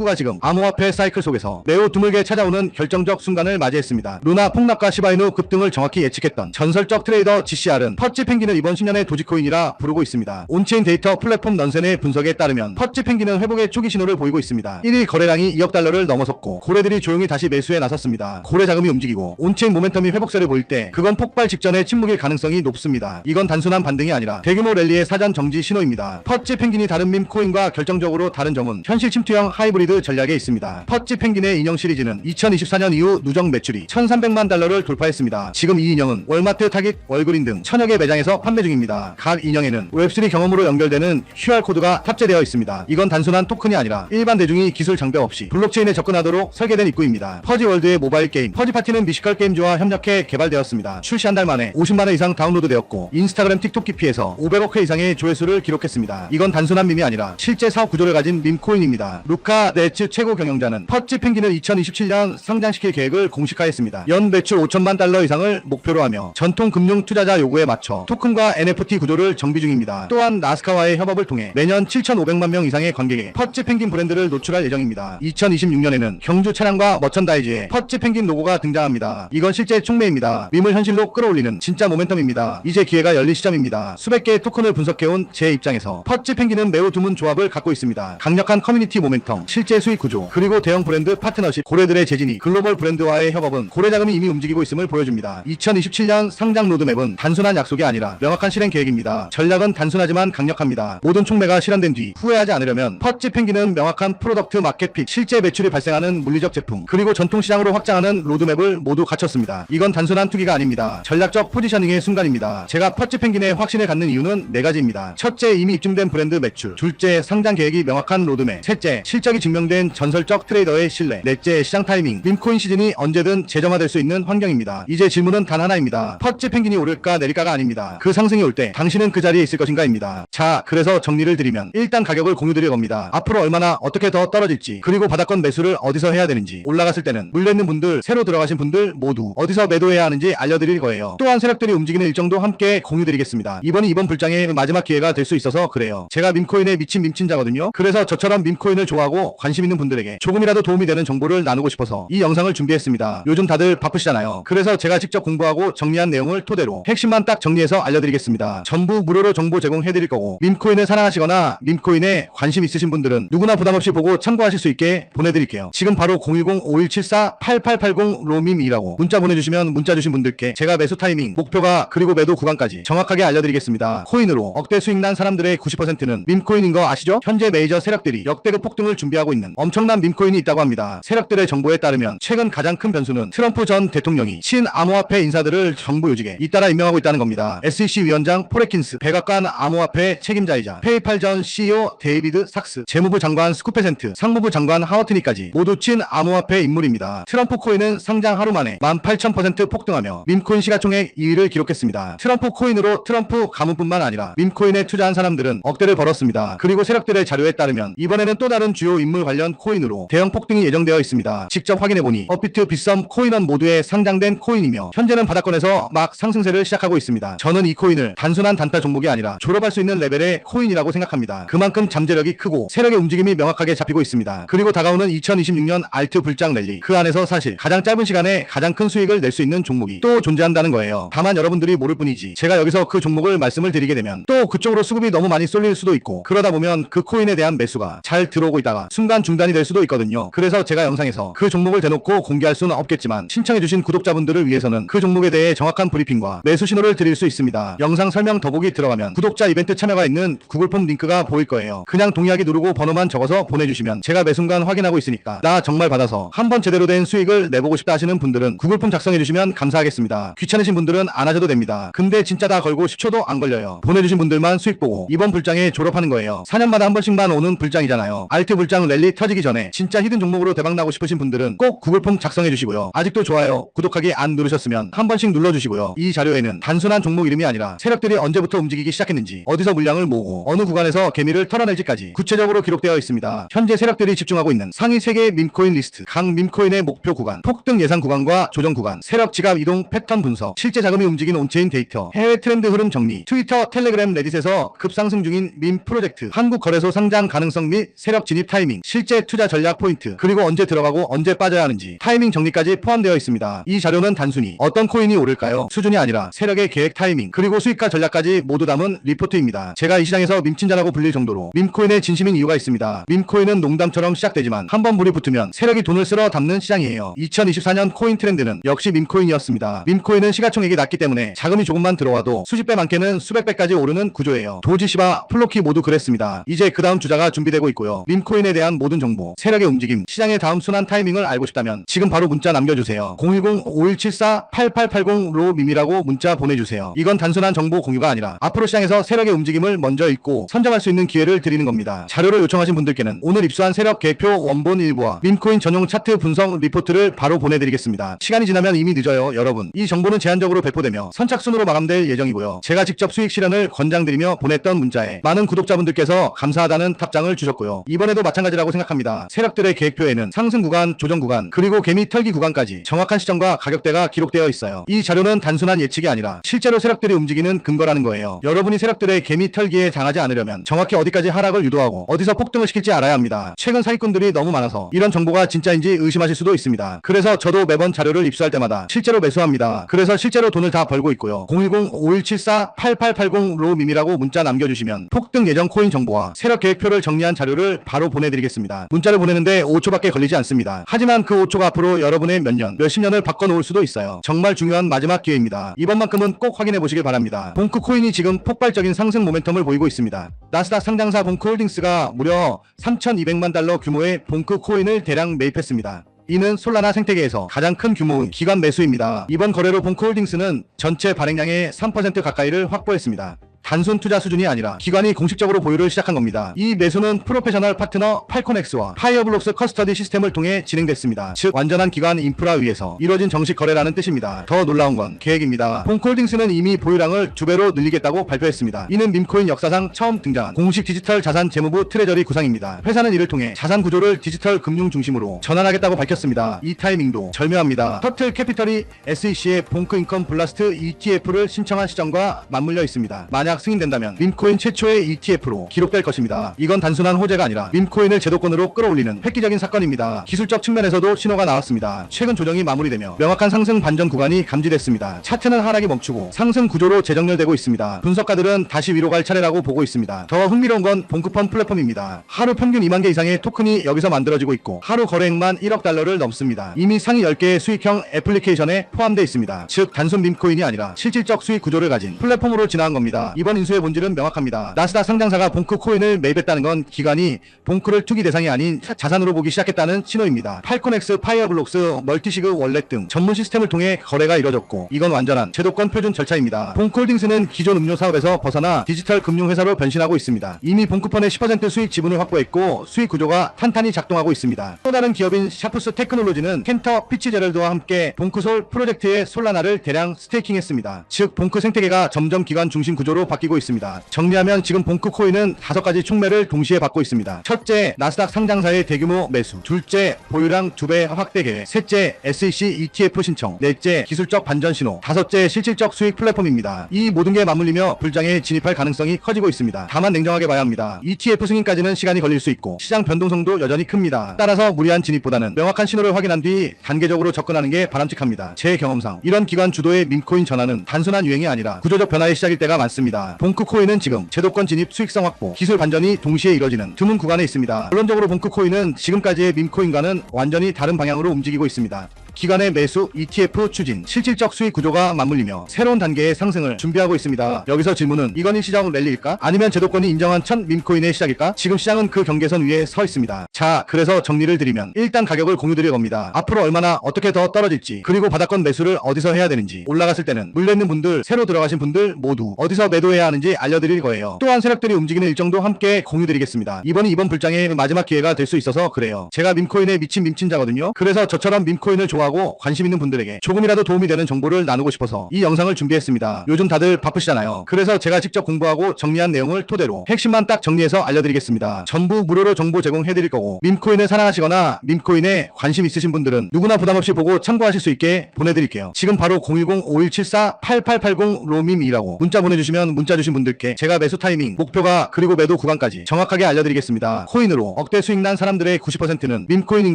한국화 지금 암호화폐 사이클 속에서 매우 드물게 찾아오는 결정적 순간을 맞이했습니다. 루나 폭락과 시바이누 급등을 정확히 예측했던 전설적 트레이더 GCR은 퍼치 펭귄을 이번 10년의 도지코인이라 부르고 있습니다. 온체인 데이터 플랫폼 넌센의 분석에 따르면 퍼치 펭귄은 회복의 초기 신호를 보이고 있습니다. 1일 거래량이 2억 달러를 넘어섰고 고래들이 조용히 다시 매수에 나섰습니다. 고래 자금이 움직이고 온체인 모멘텀이 회복세를 보일 때 그건 폭발 직전의 침묵일 가능성이 높습니다. 이건 단순한 반등이 아니라 대규모 랠리의 사전 정지 신호입니다. 퍼치 펭귄이 다른 밈 코인과 결정적으로 다른 점은 현실 침투형 하이브리드 전략에 있습니다. 퍼치 펭귄의 인형 시리즈는 2024년 이후 누적 매출이 1,300만 달러를 돌파했습니다. 지금 이 인형은 월마트, 타깃, 월그린 등 천여 개 매장에서 판매 중입니다. 각 인형에는 웹3 경험으로 연결되는 QR코드가 탑재되어 있습니다. 이건 단순한 토큰이 아니라 일반 대중이 기술 장벽 없이 블록체인에 접근하도록 설계된 입구입니다. 퍼지 월드의 모바일 게임 퍼지 파티는 미시컬 게임즈와 협력해 개발되었습니다. 출시 한 달 만에 50만원 이상 다운로드되었고 인스타그램 틱톡 기피에서 500억 회 이상의 조회수를 기록했습니다. 이건 단순한 밈이 아니라 실제 사업 구조를 가진 밈코인입니다. 루카 네츠 최고 경영자는 퍼지 펭귄을 2027년 상장시킬 계획을 공식화했습니다. 연 매출 5천만 달러 이상을 목표로 하며 전통 금융 투자자 요구에 맞춰 토큰과 NFT 구조를 정비 중입니다. 또한 나스카와의 협업을 통해 매년 7,500만 명 이상의 관객에 퍼지 펭귄 브랜드를 노출할 예정입니다. 2026년에는 경주 차량과 머천다이즈에 퍼지 펭귄 로고가 등장합니다. 이건 실제 촉매입니다. 밈을 현실로 끌어올리는 진짜 모멘텀입니다. 이제 기회가 열린 시점입니다. 수백 개의 토큰을 분석해온 제 입장에서 퍼지 펭귄은 매우 드문 조합을 갖고 있습니다. 강력한 커뮤니티 모멘텀, 실제 수익 구조, 그리고 대형 브랜드 파트너십, 고래들의 재진이 글로벌 브랜드와의 협업은 고래 자금이 이미 움직이고 있음을 보여줍니다. 2027년 상장 로드맵은 단순한 약속이 아니라 명확한 실행 계획입니다. 전략은 단순하지만 강력합니다. 모든 촉매가 실현된 뒤 후회하지 않으려면 퍼지 펭귄은 명확한 프로덕트 마켓핏, 실제 매출이 발생하는 물리적 제품, 그리고 전통시장으로 확장하는 로드맵을 모두 갖췄습니다. 이건 단순한 투기가 아닙니다. 전략적 포지셔닝의 순간입니다. 제가 퍼지 펭귄에 확신을 갖는 이유는 네 가지입니다. 첫째, 이미 입증된 브랜드 매출. 둘째, 상장 계획이 명확한 로드맵. 셋째, 실적이 증 명된 전설적 트레이더의 신뢰. 넷째, 시장 타이밍. 밈코인 시즌이 언제든 재점화될 수 있는 환경입니다. 이제 질문은 단 하나입니다. 퍼지 펭귄이 오를까 내릴까가 아닙니다. 그 상승이 올 때 당신은 그 자리에 있을 것인가입니다. 자, 그래서 정리를 드리면 일단 가격을 공유 드릴 겁니다. 앞으로 얼마나 어떻게 더 떨어질지 그리고 바닥권 매수를 어디서 해야 되는지 올라갔을 때는 물려있는 분들 새로 들어가신 분들 모두 어디서 매도해야 하는지 알려드릴 거예요. 또한 세력들이 움직이는 일정도 함께 공유드리겠습니다. 이번이 이번 불장의 마지막 기회가 될 수 있어서 그래요. 제가 밈코인에 미친 밈친자거든요. 그래서 저처럼 밈코인을 좋아하고 관심 있는 분들에게 조금이라도 도움이 되는 정보를 나누고 싶어서 이 영상을 준비했습니다. 요즘 다들 바쁘시잖아요. 그래서 제가 직접 공부하고 정리한 내용을 토대로 핵심만 딱 정리해서 알려드리겠습니다. 전부 무료로 정보 제공해드릴 거고 밈코인을 사랑하시거나 밈코인에 관심 있으신 분들은 누구나 부담 없이 보고 참고하실 수 있게 보내드릴게요. 지금 바로 010-5174-8880 로밈이라고 문자 보내주시면 문자 주신 분들께 제가 매수 타이밍, 목표가 그리고 매도 구간까지 정확하게 알려드리겠습니다. 코인으로 억대 수익 난 사람들의 90%는 밈코인인 거 아시죠? 현재 메이저 세력들이 역대급 폭등을 준비하고 있는 엄청난 밈코인이 있다고 합니다. 세력들의 정보에 따르면 최근 가장 큰 변수는 트럼프 전 대통령이 친암호화폐 인사들을 정부 요직에 잇따라 임명하고 있다는 겁니다. SEC 위원장 포레킨스, 백악관 암호화폐 책임자이자 페이팔 전 CEO 데이비드 삭스, 재무부 장관 스쿠페센트, 상무부 장관 하워트니까지 모두 친암호화폐 인물입니다. 트럼프 코인은 상장 하루 만에 18,000% 폭등하며 밈코인 시가총액 2위를 기록했습니다. 트럼프 코인으로 트럼프 가문뿐만 아니라 밈코인에 투자한 사람들은 억대를 벌었습니다. 그리고 세력들의 자료에 따르면 이번에는 또 다른 주요 인물 관련 코인으로 대형 폭등이 예정되어 있습니다. 직접 확인해보니 업비트, 빗썸, 코인원 모두에 상장된 코인이며 현재는 바닥권에서 막 상승세를 시작하고 있습니다. 저는 이 코인을 단순한 단타 종목이 아니라 졸업할 수 있는 레벨의 코인이라고 생각합니다. 그만큼 잠재력이 크고 세력의 움직임이 명확하게 잡히고 있습니다. 그리고 다가오는 2026년 알트 불장 랠리 그 안에서 사실 가장 짧은 시간에 가장 큰 수익을 낼 수 있는 종목이 또 존재한다는 거예요. 다만 여러분들이 모를 뿐이지 제가 여기서 그 종목을 말씀을 드리게 되면 또 그쪽으로 수급이 너무 많이 쏠릴 수도 있고 그러다 보면 그 코인에 대한 매수가 잘 들어오고 있다가 순간 중단이 될 수도 있거든요. 그래서 제가 영상에서 그 종목을 대놓고 공개할 수는 없겠지만 신청해주신 구독자분들을 위해서는 그 종목에 대해 정확한 브리핑과 매수 신호를 드릴 수 있습니다. 영상 설명 더보기 들어가면 구독자 이벤트 참여가 있는 구글 폼 링크가 보일 거예요. 그냥 동의하기 누르고 번호만 적어서 보내주시면 제가 매 순간 확인하고 있으니까 나 정말 받아서 한번 제대로 된 수익을 내보고 싶다 하시는 분들은 구글 폼 작성해주시면 감사하겠습니다. 귀찮으신 분들은 안 하셔도 됩니다. 근데 진짜 다 걸고 10초도 안 걸려요. 보내주신 분들만 수익 보고 이번 불장에 졸업하는 거예요. 4년마다 한 번씩만 오는 불장이잖아요. 알트 불장 랠리 터지기 전에 진짜 히든 종목으로 대박나고 싶으신 분들은 꼭 구글 폼 작성해 주시고요. 아직도 좋아요, 구독하기 안 누르셨으면 한 번씩 눌러주시고요. 이 자료에는 단순한 종목 이름이 아니라 세력들이 언제부터 움직이기 시작했는지 어디서 물량을 모으고 어느 구간에서 개미를 털어낼지까지 구체적으로 기록되어 있습니다. 현재 세력들이 집중하고 있는 상위 3개의 밈코인 리스트, 각 밈코인의 목표 구간, 폭등 예상 구간과 조정 구간, 세력 지갑 이동 패턴 분석, 실제 자금이 움직이는 온체인 데이터, 해외 트렌드 흐름 정리, 트위터, 텔레그램, 레딧에서 급상승 중인 밈 프로젝트, 한국 거래소 상장 가능성 및 세력 진입 타이밍, 실제 투자 전략 포인트, 그리고 언제 들어가고 언제 빠져야 하는지 타이밍 정리까지 포함되어 있습니다. 이 자료는 단순히 어떤 코인이 오를까요? 수준이 아니라 세력의 계획 타이밍, 그리고 수익과 전략까지 모두 담은 리포트입니다. 제가 이 시장에서 밈친자라고 불릴 정도로 밈코인의 진심인 이유가 있습니다. 밈코인은 농담처럼 시작되지만 한번 불이 붙으면 세력이 돈을 쓸어 담는 시장이에요. 2024년 코인 트렌드는 역시 밈코인이었습니다. 밈코인은 시가총액이 낮기 때문에 자금이 조금만 들어와도 수십 배 많게는 수백 배까지 오르는 구조예요. 도지시바, 플로키 모두 그랬습니다. 이제 그 다음 주자가 준비되고 있고요. 밈코인에 대한 모든 정보, 세력의 움직임, 시장의 다음 순환 타이밍을 알고 싶다면 지금 바로 문자 남겨주세요. 010-5174-8880로 밈이라고 문자 보내주세요. 이건 단순한 정보 공유가 아니라 앞으로 시장에서 세력의 움직임을 먼저 읽고 선점할 수 있는 기회를 드리는 겁니다. 자료를 요청하신 분들께는 오늘 입수한 세력 계획표 원본 일부와 밈코인 전용 차트 분석 리포트를 바로 보내드리겠습니다. 시간이 지나면 이미 늦어요, 여러분. 이 정보는 제한적으로 배포되며 선착순으로 마감될 예정이고요. 제가 직접 수익 실현을 권장드리며 보냈던 문자에 많은 구독자분들께서 감사하다는 답장을 주셨고요. 이번에도 마찬가지 라고 생각합니다. 세력들의 계획표에는 상승 구간, 조정 구간, 그리고 개미 털기 구간까지 정확한 시점과 가격대가 기록되어 있어요. 이 자료는 단순한 예측이 아니라 실제로 세력들이 움직이는 근거라는 거예요. 여러분이 세력들의 개미 털기에 당하지 않으려면 정확히 어디까지 하락을 유도하고 어디서 폭등을 시킬지 알아야 합니다. 최근 사기꾼들이 너무 많아서 이런 정보가 진짜인지 의심하실 수도 있습니다. 그래서 저도 매번 자료를 입수할 때마다 실제로 매수합니다. 그래서 실제로 돈을 다 벌고 있고요. 010-5174-8880로 밈이라고 문자 남겨주시면 폭등 예정 코인 정보와 세력 계획표를 정리한 자료를 바로 보내드리겠습니다. 문자를 보내는데 5초밖에 걸리지 않습니다. 하지만 그 5초가 앞으로 여러분의 몇 년, 몇십 년을 바꿔놓을 수도 있어요. 정말 중요한 마지막 기회입니다. 이번만큼은 꼭 확인해 보시길 바랍니다. 봉크 코인이 지금 폭발적인 상승 모멘텀을 보이고 있습니다. 나스닥 상장사 봉크 홀딩스가 무려 3,200만 달러 규모의 봉크 코인을 대량 매입했습니다. 이는 솔라나 생태계에서 가장 큰 규모의 기관 매수입니다. 이번 거래로 봉크홀딩스는 전체 발행량의 3% 가까이를 확보했습니다. 단순 투자 수준이 아니라 기관이 공식적으로 보유를 시작한 겁니다. 이 매수는 프로페셔널 파트너 팔코넥스와 파이어블록스 커스터디 시스템을 통해 진행됐습니다. 즉 완전한 기관 인프라 위에서 이뤄진 정식 거래라는 뜻입니다. 더 놀라운 건 계획입니다. 봉콜딩스는 이미 보유량을 두 배로 늘리겠다고 발표했습니다. 이는 밈코인 역사상 처음 등장한 공식 디지털 자산 재무부 트레저리 구상입니다. 회사는 이를 통해 자산 구조를 디지털 금융 중심으로 전환하겠다고 밝혔습니다. 이 타이밍도 절묘합니다. 터틀 캐피털이 SEC의 봉크 인컴 블라스트 ETF를 신청한 시점과 맞물려 있습니다. 만약 승인된다면 밈코인 최초의 ETF로 기록될 것입니다. 이건 단순한 호재가 아니라 밈코인을 제도권으로 끌어올리는 획기적인 사건입니다. 기술적 측면에서도 신호가 나왔습니다. 최근 조정이 마무리되며 명확한 상승 반전 구간이 감지됐습니다. 차트는 하락이 멈추고 상승 구조로 재정렬되고 있습니다. 분석가들은 다시 위로 갈 차례라고 보고 있습니다. 더 흥미로운 건 봉크펀 플랫폼입니다. 하루 평균 2만 개 이상의 토큰이 여기서 만들어지고 있고 하루 거래액만 1억 달러를 넘습니다. 이미 상위 10개의 수익형 애플리케이션에 포함되어 있습니다. 즉 단순 밈코인이 아니라 실질적 수익 구조를 가진 플랫폼으로 진화한 겁니다. 이번 인수의 본질은 명확합니다. 나스닥 상장사가 봉크 코인을 매입했다는 건 기관이 봉크를 투기 대상이 아닌 자산으로 보기 시작했다는 신호입니다. 팔코넥스, 파이어블록스, 멀티시그 월렛 등 전문 시스템을 통해 거래가 이뤄졌고 이건 완전한 제도권 표준 절차입니다. 봉크홀딩스는 기존 음료 사업에서 벗어나 디지털 금융회사로 변신하고 있습니다. 이미 봉크펀의 10% 수익 지분을 확보했고 수익 구조가 탄탄히 작동하고 있습니다. 또 다른 기업인 샤프스 테크놀로지는 켄터 피치제럴드와 함께 봉크솔 프로젝트의 솔라나를 대량 스테이킹했습니다. 즉 봉크 생태계가 점점 기관 중심 구조로 바뀌고 있습니다. 정리하면 지금 봉크 코인은 다섯 가지 촉매를 동시에 받고 있습니다. 첫째, 나스닥 상장사의 대규모 매수. 둘째, 보유량 두 배 확대 계획. 셋째, SEC ETF 신청. 넷째, 기술적 반전 신호. 다섯째, 실질적 수익 플랫폼입니다. 이 모든 게 맞물리며 불장에 진입할 가능성이 커지고 있습니다. 다만 냉정하게 봐야 합니다. ETF 승인까지는 시간이 걸릴 수 있고 시장 변동성도 여전히 큽니다. 따라서 무리한 진입보다는 명확한 신호를 확인한 뒤 단계적으로 접근하는 게 바람직합니다. 제 경험상 이런 기관 주도의 민코인 전환은 단순한 유행이 아니라 구조적 변화의 시작일 때가 많습니다. 봉크코인은 지금 제도권 진입 수익성 확보, 기술 반전이 동시에 이뤄지는 드문 구간에 있습니다. 결론적으로 봉크코인은 지금까지의 밈코인과는 완전히 다른 방향으로 움직이고 있습니다. 기관의 매수, ETF 추진, 실질적 수익 구조가 맞물리며 새로운 단계의 상승을 준비하고 있습니다. 여기서 질문은 이건 일시적 랠리일까? 아니면 제도권이 인정한 첫 밈코인의 시작일까? 지금 시장은 그 경계선 위에 서 있습니다. 자, 그래서 정리를 드리면 일단 가격을 공유드릴 겁니다. 앞으로 얼마나 어떻게 더 떨어질지, 그리고 바닥권 매수를 어디서 해야 되는지, 올라갔을 때는 물려있는 분들, 새로 들어가신 분들 모두 어디서 매도해야 하는지 알려드릴 거예요. 또한 세력들이 움직이는 일정도 함께 공유드리겠습니다. 이번이 이번 불장의 마지막 기회가 될 수 있어서 그래요. 제가 밈코인에 미친 밈친자거든요. 그래서 저처럼 밈코인을 좋아하고 공부하고 관심 있는 분들에게 조금이라도 도움이 되는 정보를 나누고 싶어서 이 영상을 준비했습니다. 요즘 다들 바쁘시잖아요. 그래서 제가 직접 공부하고 정리한 내용을 토대로 핵심만 딱 정리해서 알려드리겠습니다. 전부 무료로 정보 제공해드릴 거고 밈코인을 사랑하시거나 밈코인에 관심 있으신 분들은 누구나 부담 없이 보고 참고하실 수 있게 보내드릴게요. 지금 바로 010-5174-8880 로밈이라고 문자 보내주시면 문자 주신 분들께 제가 매수 타이밍, 목표가 그리고 매도 구간까지 정확하게 알려드리겠습니다. 코인으로 억대 수익 난 사람들의 90%는 밈코인인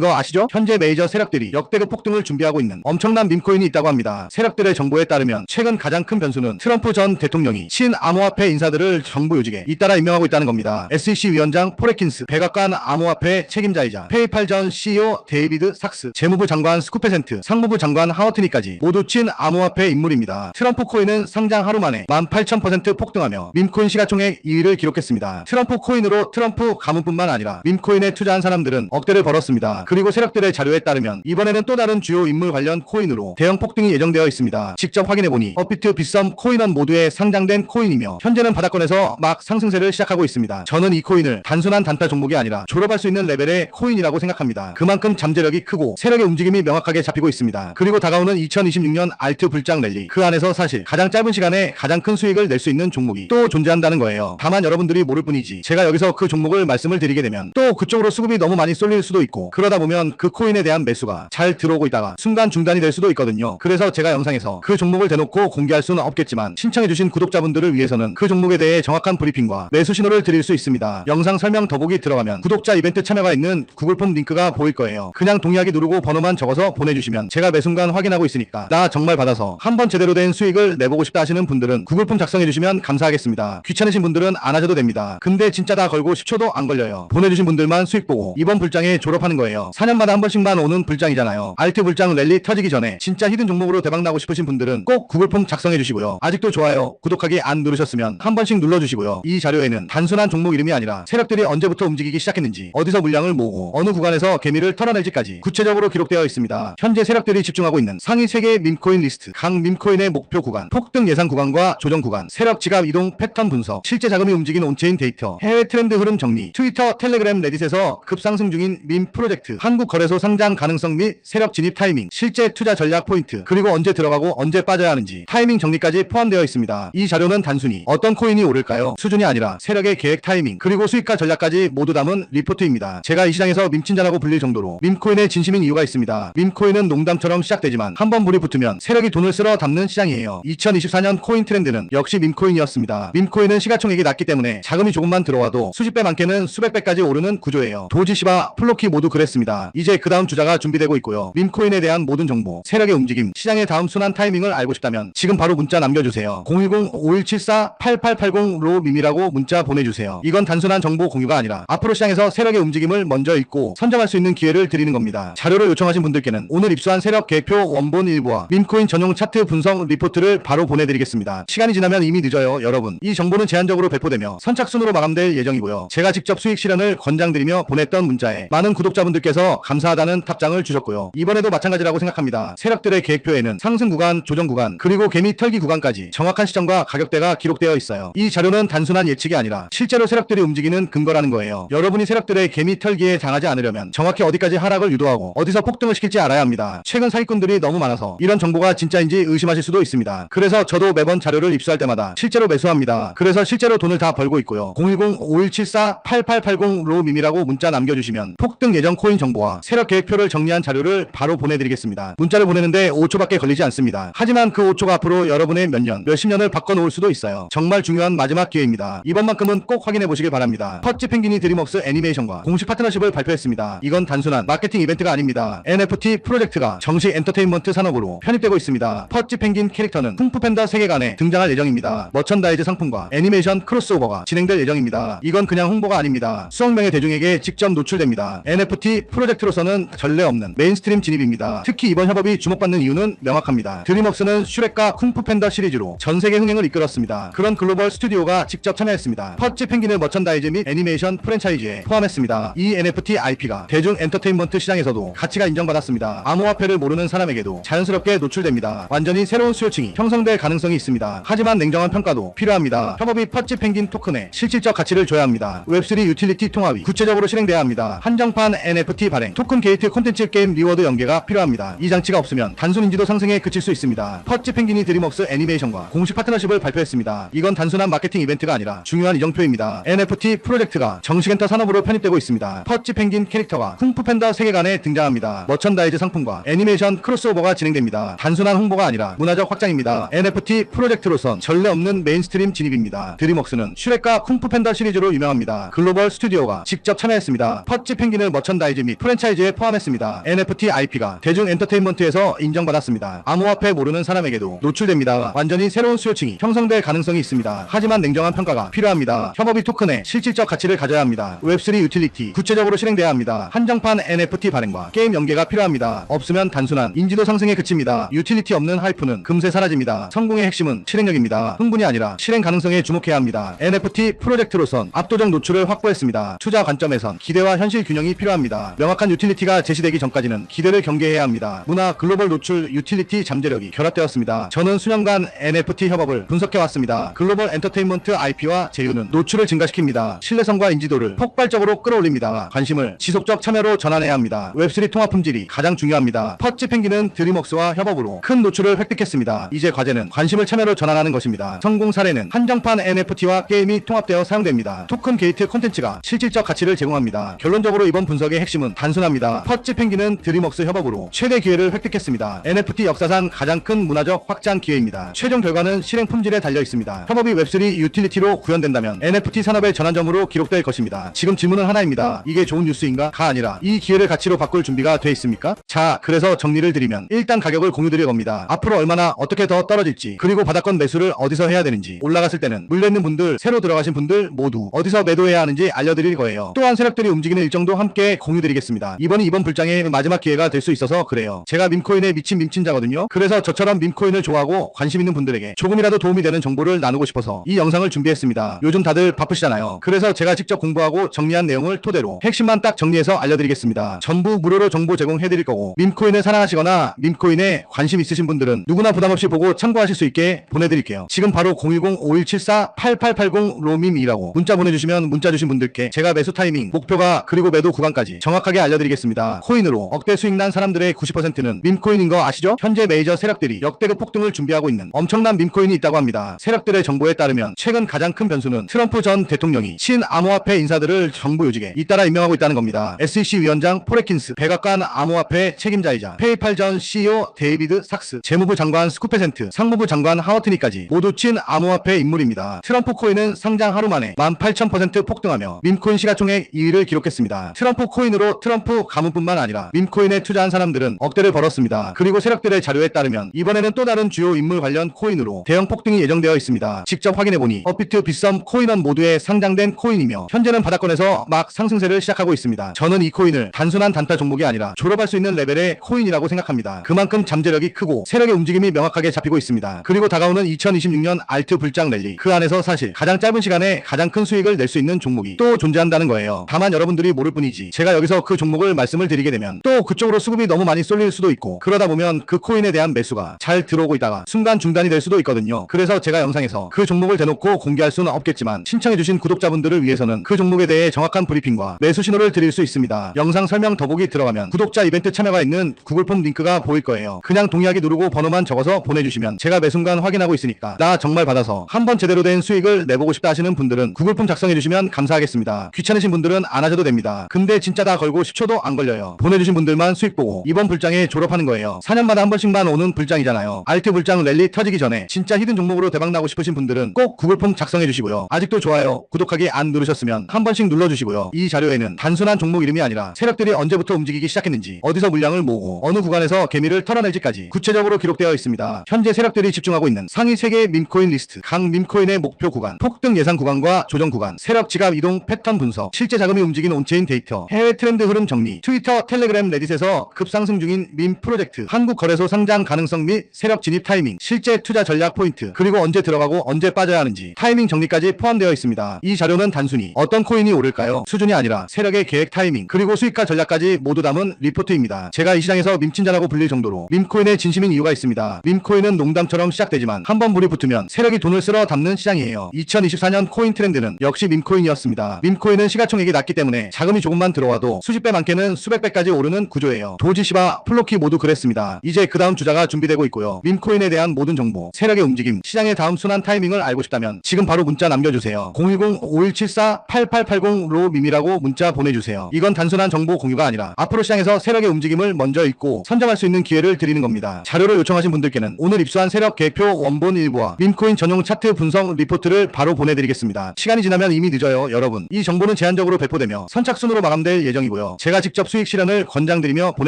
거 아시죠? 현재 메이저 세력들이 역대급 폭등을 준비하고 있는 엄청난 밈코인이 있다고 합니다. 세력들의 정보에 따르면 최근 가장 큰 변수는 트럼프 전 대통령이 신암호화폐 인사들을 정부 요직에 잇따라 임명하고 있다는 겁니다. SEC 위원장 포레킨스, 백악관 암호화폐 책임자이자 페이팔 전 CEO 데이비드 삭스, 재무부 장관 스쿠페센트, 상무부 장관 하워트니까지 모두 친 암호화폐 인물입니다. 트럼프 코인은 상장 하루 만에 18,000% 폭등하며 밈코인 시가총액 2위를 기록했습니다. 트럼프 코인으로 트럼프 가문뿐만 아니라 밈코인에 투자한 사람들은 억대를 벌었습니다. 그리고 세력들의 자료에 따르면 이번에는 또 다른 주요 인물 관련 코인으로 대형 폭등이 예정되어 있습니다. 직접 확인해보니 업비트, 빗썸, 코인원 모두에 상장된 코인이며 현재는 바닥권에서 막 상승세를 시작하고 있습니다. 저는 이 코인을 단순한 단타 종목이 아니라 졸업할 수 있는 레벨의 코인이라고 생각합니다. 그만큼 잠재력이 크고 세력의 움직임이 명확하게 잡히고 있습니다. 그리고 다가오는 2026년 알트 불장 랠리 그 안에서 사실 가장 짧은 시간에 가장 큰 수익을 낼 수 있는 종목이 또 존재한다는 거예요. 다만 여러분들이 모를 뿐이지 제가 여기서 그 종목을 말씀을 드리게 되면 또 그쪽으로 수급이 너무 많이 쏠릴 수도 있고 그러다 보면 그 코인에 대한 매수가 잘 들어오고 있다 가 순간 중단이 될 수도 있거든요. 그래서 제가 영상에서 그 종목을 대놓고 공개할 수는 없겠지만 신청해주신 구독자분들을 위해서는 그 종목에 대해 정확한 브리핑과 매수 신호를 드릴 수 있습니다. 영상 설명 더보기 들어가면 구독자 이벤트 참여가 있는 구글폼 링크가 보일 거예요. 그냥 동의하기 누르고 번호만 적어서 보내주시면 제가 매 순간 확인하고 있으니까 나 정말 받아서 한번 제대로 된 수익을 내보고 싶다 하시는 분들은 구글폼 작성해주시면 감사하겠습니다. 귀찮으신 분들은 안 하셔도 됩니다. 근데 진짜 다 걸고 10초도 안 걸려요. 보내주신 분들만 수익 보고 이번 불장에 졸업하는 거예요. 4년마다 한 번씩만 오는 불장이잖아요. 알트 불장 랠리 터지기 전에 진짜 히든 종목으로 대박 나고 싶으신 분들은 꼭 구글 폼 작성해 주시고요. 아직도 좋아요, 구독하기 안 누르셨으면 한 번씩 눌러주시고요. 이 자료에는 단순한 종목 이름이 아니라 세력들이 언제부터 움직이기 시작했는지, 어디서 물량을 모으고 어느 구간에서 개미를 털어낼지까지 구체적으로 기록되어 있습니다. 현재 세력들이 집중하고 있는 상위 3개 밈코인 리스트, 각 밈코인의 목표 구간, 폭등 예상 구간과 조정 구간, 세력 지갑 이동 패턴 분석, 실제 자금이 움직인 온체인 데이터, 해외 트렌드 흐름 정리, 트위터, 텔레그램, 레딧에서 급상승 중인 민 프로젝트, 한국 거래소 상장 가능성 및 세력 진입 타이밍, 실제 투자 전략 포인트, 그리고 언제 들어가고 언제 빠져야 하는지 타이밍 정리까지 포함되어 있습니다. 이 자료는 단순히 어떤 코인이 오를까요? 수준이 아니라 세력의 계획 타이밍, 그리고 수익과 전략까지 모두 담은 리포트입니다. 제가 이 시장에서 밈친자라고 불릴 정도로 밈코인의 진심인 이유가 있습니다. 밈코인은 농담처럼 시작되지만 한번 불이 붙으면 세력이 돈을 쓸어 담는 시장이에요. 2024년 코인 트렌드는 역시 밈코인이었습니다. 밈코인은 시가총액이 낮기 때문에 자금이 조금만 들어와도 수십 배 많게는 수백 배까지 오르는 구조예요. 도지시바, 플로키 모두 그랬습니다. 이제 그 다음 주자가 준비되고 있고요. 밈코인 에 대한 모든 정보, 세력의 움직임, 시장의 다음 순환 타이밍을 알고 싶다면 지금 바로 문자 남겨주세요. 010-5174-8880로 밈이라고 문자 보내주세요. 이건 단순한 정보 공유가 아니라 앞으로 시장에서 세력의 움직임을 먼저 읽고 선점할 수 있는 기회를 드리는 겁니다. 자료를 요청하신 분들께는 오늘 입수한 세력 계획표 원본 일부와 밈코인 전용 차트 분석 리포트를 바로 보내드리겠습니다. 시간이 지나면 이미 늦어요, 여러분. 이 정보는 제한적으로 배포되며 선착순으로 마감될 예정이고요. 제가 직접 수익 실현을 권장드리며 보냈던 문자에 많은 구독자분들께서 감사하다는 답장을 주셨고요. 이번에도 마찬가지라고 생각합니다. 세력들의 계획표에는 상승 구간, 조정 구간, 그리고 개미 털기 구간까지 정확한 시점과 가격대가 기록되어 있어요. 이 자료는 단순한 예측이 아니라 실제로 세력들이 움직이는 근거라는 거예요. 여러분이 세력들의 개미 털기에 당하지 않으려면 정확히 어디까지 하락을 유도하고 어디서 폭등을 시킬지 알아야 합니다. 최근 사기꾼들이 너무 많아서 이런 정보가 진짜인지 의심하실 수도 있습니다. 그래서 저도 매번 자료를 입수할 때마다 실제로 매수합니다. 그래서 실제로 돈을 다 벌고 있고요. 010-5174-8880로 밈이라고 문자 남겨주시면 폭등 예정 코인 정보와 세력 계획표를 정리한 자료를 바로 보내 드리겠습니다. 문자를 보내는데 5초밖에 걸리지 않습니다. 하지만 그 5초가 앞으로 여러분의 몇 년, 몇십 년을 바꿔놓을 수도 있어요. 정말 중요한 마지막 기회입니다. 이번만큼은 꼭 확인해 보시길 바랍니다. 퍼치 펭귄이 드림웍스 애니메이션과 공식 파트너십을 발표했습니다. 이건 단순한 마케팅 이벤트가 아닙니다. NFT 프로젝트가 정식 엔터테인먼트 산업으로 편입되고 있습니다. 퍼치 펭귄 캐릭터는 팬더 세계관에 등장할 예정입니다. 머천다이즈 상품과 애니메이션 크로스오버가 진행될 예정입니다. 이건 그냥 홍보가 아닙니다. 수억 명의 대중에게 직접 노출됩니다. NFT 프로젝트로서는 전례 없는 메인스트림 진입입니다. 특히 이번 협업이 주목받는 이유는 명확합니다. 드림웍스는 슈렉과 쿵푸 팬더 시리즈로 전 세계 흥행을 이끌었습니다. 그런 글로벌 스튜디오가 직접 참여했습니다. 퍼치 펭귄의 머천다이즈 및 애니메이션 프랜차이즈에 포함했습니다. 이 NFT IP가 대중 엔터테인먼트 시장에서도 가치가 인정받았습니다. 암호화폐를 모르는 사람에게도 자연스럽게 노출됩니다. 완전히 새로운 수요층이 형성될 가능성이 있습니다. 하지만 냉정한 평가도 필요합니다. 협업이 퍼치 펭귄 토큰의 실질적 가치를 줘야 합니다. 웹3 유틸리티 통합이 구체적으로 실행돼야 합니다. 한정판 NFT 발행, 토큰 게이트 콘텐츠 게임 리워드 연계가 필요합니다. 이 장치가 없으면 단순 인지도 상승에 그칠 수 있습니다. 퍼치 펭귄이 드림웍스 애니메이션과 공식 파트너십을 발표했습니다. 이건 단순한 마케팅 이벤트가 아니라 중요한 이정표입니다. NFT 프로젝트가 정식 엔터 산업으로 편입되고 있습니다. 퍼치 펭귄 캐릭터가 쿵푸 팬더 세계관에 등장합니다. 머천다이즈 상품과 애니메이션 크로스오버가 진행됩니다. 단순한 홍보가 아니라 문화적 확장입니다. NFT 프로젝트로선 전례 없는 메인스트림 진입입니다. 드림웍스는 슈렉과 쿵푸 팬더 시리즈로 유명합니다. 글로벌 스튜디오가 직접 참여했습니다. 퍼치 펭귄을 머천다이즈 및 프랜차이즈에 포함했습니다. NFT IP가 대중 엔터테인먼트에서 인정받았습니다. 암호화폐 모르는 사람에게도 노출됩니다. 완전히 새로운 수요층이 형성될 가능성이 있습니다. 하지만 냉정한 평가가 필요합니다. 협업이 토큰의 실질적 가치를 가져야 합니다. 웹3 유틸리티 구체적으로 실행돼야 합니다. 한정판 NFT 발행과 게임 연계가 필요합니다. 없으면 단순한 인지도 상승에 그칩니다. 유틸리티 없는 하이프는 금세 사라집니다. 성공의 핵심은 실행력입니다. 흥분이 아니라 실행 가능성에 주목해야 합니다. NFT 프로젝트로선 압도적 노출을 확보했습니다. 투자 관점에선 기대와 현실 균형이 필요합니다. 명확한 유틸리티가 제시되기 전까지는 기대를 경 계해야 합니다. 문화 글로벌 노출 유틸리티 잠재력이 결합되었습니다. 저는 수년간 NFT 협업을 분석해 왔습니다. 글로벌 엔터테인먼트 IP와 제휴는 노출을 증가시킵니다. 신뢰성과 인지도를 폭발적으로 끌어올립니다. 관심을 지속적 참여로 전환해야 합니다. 웹3 통합 품질이 가장 중요합니다. 퍼치 펭귄은 드림웍스와 협업으로 큰 노출을 획득했습니다. 이제 과제는 관심을 참여로 전환하는 것입니다. 성공 사례는 한정판 NFT와 게임이 통합되어 사용됩니다. 토큰 게이트 콘텐츠가 실질적 가치를 제공합니다. 결론적으로 이번 분석의 핵심은 단순합니다. 퍼치 펭귄은 드림웍스 협업 으로 최대 기회를 획득했습니다. NFT 역사상 가장 큰 문화적 확장 기회입니다. 최종 결과는 실행 품질에 달려 있습니다. 협업이 웹3 유틸리티로 구현된다면 NFT 산업의 전환점으로 기록될 것입니다. 지금 질문은 하나입니다. 이게 좋은 뉴스인가?가 아니라 이 기회를 가치로 바꿀 준비가 돼 있습니까? 자, 그래서 정리를 드리면 일단 가격을 공유드릴 겁니다. 앞으로 얼마나 어떻게 더 떨어질지 그리고 바닥권 매수를 어디서 해야 되는지 올라갔을 때는 물려있는 분들 새로 들어가신 분들 모두 어디서 매도해야 하는지 알려드릴 거예요. 또한 세력들이 움직이는 일정도 함께 공유드리겠습니다. 이번이 이번 불장의 마지막 기회가 될 수 있 어서 그래요. 제가 밈코인에 미친 밈친자거든요. 그래서 저처럼 밈코인을 좋아하고 관심 있는 분들에게 조금이라도 도움이 되는 정보를 나누고 싶어서 이 영상을 준비했습니다. 요즘 다들 바쁘시잖아요. 그래서 제가 직접 공부하고 정리한 내용을 토대로 핵심만 딱 정리해서 알려드리겠습니다. 전부 무료로 정보 제공해드릴 거고 밈코인을 사랑하시거나 밈코인에 관심 있으신 분들은 누구나 부담 없이 보고 참고하실 수 있게 보내드릴게요. 지금 바로 010-5174-8880 로밈이라고 문자 보내주시면 문자 주신 분들께 제가 매수 타이밍, 목표가 그리고 매도 구간까지 정확하게 알려드리겠습니다. 코인으로 억대 수익 난 사람 들의 90%는 밈코인인 거 아시죠? 현재 메이저 세력들이 역대급 폭등을 준비하고 있는 엄청난 밈코인이 있다고 합니다. 세력들의 정보에 따르면 최근 가장 큰 변수는 트럼프 전 대통령이 신암호화폐 인사들을 정부 요직에 잇따라 임명하고 있다는 겁니다. SEC 위원장 포레킨스, 백악관 암호화폐 책임자이자 페이팔 전 CEO 데이비드 삭스, 재무부 장관 스쿠페센트, 상무부 장관 하워트니까지 모두 친 암호화폐 인물입니다. 트럼프 코인은 상장 하루 만에 18,000% 폭등하며 밈코인 시가총액 2위를 기록했습니다. 트럼프 코인으로 트럼프 가문뿐만 아니라 밈코인에 투자한 사람들은 억대를 벌었습니다. 그리고 세력들의 자료에 따르면 이번에는 또 다른 주요 인물 관련 코인으로 대형 폭등이 예정되어 있습니다. 직접 확인해보니 업비트, 빗썸, 코인원 모두에 상장된 코인이며 현재는 바닥권에서 막 상승세를 시작하고 있습니다. 저는 이 코인을 단순한 단타 종목이 아니라 졸업할 수 있는 레벨의 코인이라고 생각합니다. 그만큼 잠재력이 크고 세력의 움직임이 명확하게 잡히고 있습니다. 그리고 다가오는 2026년 알트 불장 랠리 그 안에서 사실 가장 짧은 시간에 가장 큰 수익을 낼 수 있는 종목이 또 존재한다는 거예요. 다만 여러분들이 모를 뿐이지 제가 여기서 그 종목을 말씀을 드리게 되면 또 그쪽으로 수급이 너무 많이 쏠릴 수도 있고 그러다 보면 그 코인에 대한 매수가 잘 들어오고 있다가 순간 중단이 될 수도 있거든요. 그래서 제가 영상에서 그 종목을 대놓고 공개할 수는 없겠지만 신청해주신 구독자분들을 위해서는 그 종목에 대해 정확한 브리핑과 매수 신호를 드릴 수 있습니다. 영상 설명 더보기 들어가면 구독자 이벤트 참여가 있는 구글 폼 링크가 보일 거예요. 그냥 동의하기 누르고 번호만 적어서 보내주시면 제가 매 순간 확인하고 있으니까 나 정말 받아서 한번 제대로 된 수익을 내보고 싶다 하시는 분들은 구글 폼 작성해주시면 감사하겠습니다. 귀찮으신 분들은 안 하셔도 됩니다. 근데 진짜 다 걸고 10초도 안 걸려요. 보내주신 분들만 수익 보고 이번 불장에 졸업하는 거예요. 4년마다 한 번씩만 오는 불장이잖아요. 알트 불장 랠리 터지기 전에 진짜 히든 종목으로 대박나고 싶으신 분들은 꼭 구글 폼 작성해 주시고요. 아직도 좋아요, 구독하기 안 누르셨으면 한 번씩 눌러주시고요. 이 자료에는 단순한 종목 이름이 아니라 세력들이 언제부터 움직이기 시작했는지 어디서 물량을 모으고 어느 구간에서 개미를 털어낼지까지 구체적으로 기록되어 있습니다. 현재 세력들이 집중하고 있는 상위 3개의 밈코인 리스트, 각 밈코인의 목표 구간, 폭등 예상 구간과 조정 구간, 세력 지갑 이동 패턴 분석, 실제 자금이 움직이는 온체인 데이터, 해외 트렌드 흐름 정리, 트위터, 텔레그램, 레딧에서 급상승 중인 밈 프로젝트, 한국 거래소 상장 가능성 및 세력 진입 타이밍, 실제 투자 전략 포인트, 그리고 언제 들어가고 언제 빠져야 하는지 타이밍 정리까지 포함되어 있습니다. 이 자료는 단순히 어떤 코인이 오를까요? 수준이 아니라 세력의 계획 타이밍, 그리고 수익과 전략까지 모두 담은 리포트입니다. 제가 이 시장에서 밈친자라고 불릴 정도로 밈코인의 진심인 이유가 있습니다. 밈코인은 농담처럼 시작되지만 한번 불이 붙으면 세력이 돈을 쓸어 담는 시장이에요. 2024년 코인 트렌드는 역시 밈코인이었습니다. 밈코인은 시가총액이 낮기 때문에 자금이 조금만 들어와도 수십 배 많게는 수백 배까지 오르는 구조예요. 씨와 플로키 모두 그랬습니다. 이제 그 다음 주자가 준비되고 있고요. 밈코인에 대한 모든 정보, 세력의 움직임, 시장의 다음 순환 타이밍을 알고 싶다면 지금 바로 문자 남겨주세요. 010-5174-8880로 밈이라고 문자 보내주세요. 이건 단순한 정보 공유가 아니라 앞으로 시장에서 세력의 움직임을 먼저 읽고 선점할 수 있는 기회를 드리는 겁니다. 자료를 요청하신 분들께는 오늘 입수한 세력 개표 원본 일부와 밈코인 전용 차트 분석 리포트를 바로 보내드리겠습니다. 시간이 지나면 이미 늦어요, 여러분. 이 정보는 제한적으로 배포되며 선착순으로 마감될 예정이고요. 제가 직접 수익 실현을 권장드리며 보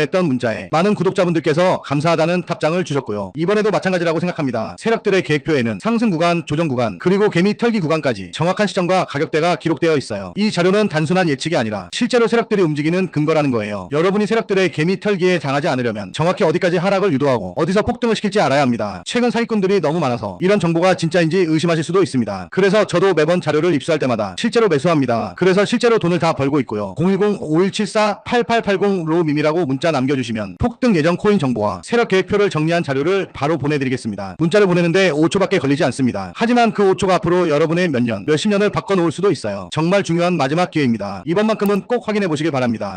냈던 문자에 많은 구독자분들께서 감사하다는 답장을 주셨고요. 이번에도 마찬가지라고 생각합니다. 세력들의 계획표에는 상승 구간, 조정 구간, 그리고 개미 털기 구간까지 정확한 시점과 가격대가 기록되어 있어요. 이 자료는 단순한 예측이 아니라 실제로 세력들이 움직이는 근거라는 거예요. 여러분이 세력들의 개미 털기에 당하지 않으려면 정확히 어디까지 하락을 유도하고 어디서 폭등을 시킬지 알아야 합니다. 최근 사기꾼들이 너무 많아서 이런 정보가 진짜인지 의심하실 수도 있습니다. 그래서 저도 매번 자료를 입수할 때마다 실제로 매수합니다. 그래서 실제로 돈을 다 벌고 있고요. 010-5174-8880로 밈이라고 문자 남겨주시면 폭등 예정 코인 정보와 세력 계획표를 정리한 자료를 바로 보내드리겠습니다. 문자를 보내는데 5초밖에 걸리지 않습니다. 하지만 그 5초가 앞으로 여러분의 몇 년, 몇십 년을 바꿔놓을 수도 있어요. 정말 중요한 마지막 기회입니다. 이번만큼은 꼭 확인해 보시길 바랍니다.